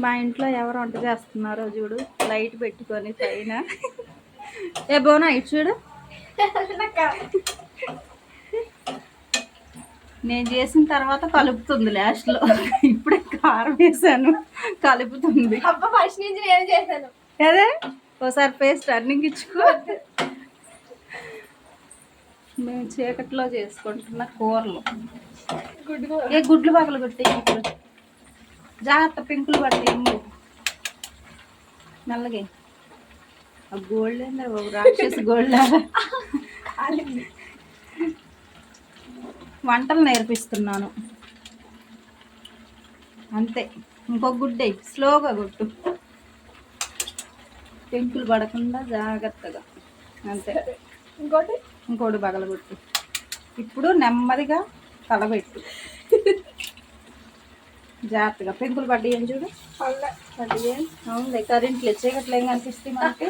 మా ఇంట్లో ఎవరు వంట చేస్తున్నారో చూడు. లైట్ పెట్టుకొని పైన. ఏ బోనా ఇటు చూడు. నేను చేసిన తర్వాత కలుపుతుంది లాస్ట్లో ఇప్పుడే కారం వేసాను. కలుపుతుంది. ఫస్ట్ నుంచి నేను చేశాను. అదే? ఒకసారి పేస్ట్ టర్నింగ్ ఇచ్చుకో. మేము చీకట్లో చేసుకుంటున్న కూరలు. ఏ గుడ్లు పగలు కొట్టి జాగ్రత్త పెంకులు పట్టి నల్లగే ఆ గోల్డ్ ఏందా బాబు గోల్డ్ వంటలు నేర్పిస్తున్నాను. అంతే. ఇంకొక గుడ్డే స్లోగా కొట్టు. పెంకులు పడకుండా జాగ్రత్తగా. అంతే. ఇంకోటి ఇంకోటి బగలగొట్టు ఇప్పుడు నెమ్మదిగా తలబెట్టు జాగ్రత్తగా. పెంకులు పడ్డాయని చూడు? పడ్డాయి. అవునులే కరెంట్లు చీకట్లు ఏం కనిపిస్తాయి మనకి?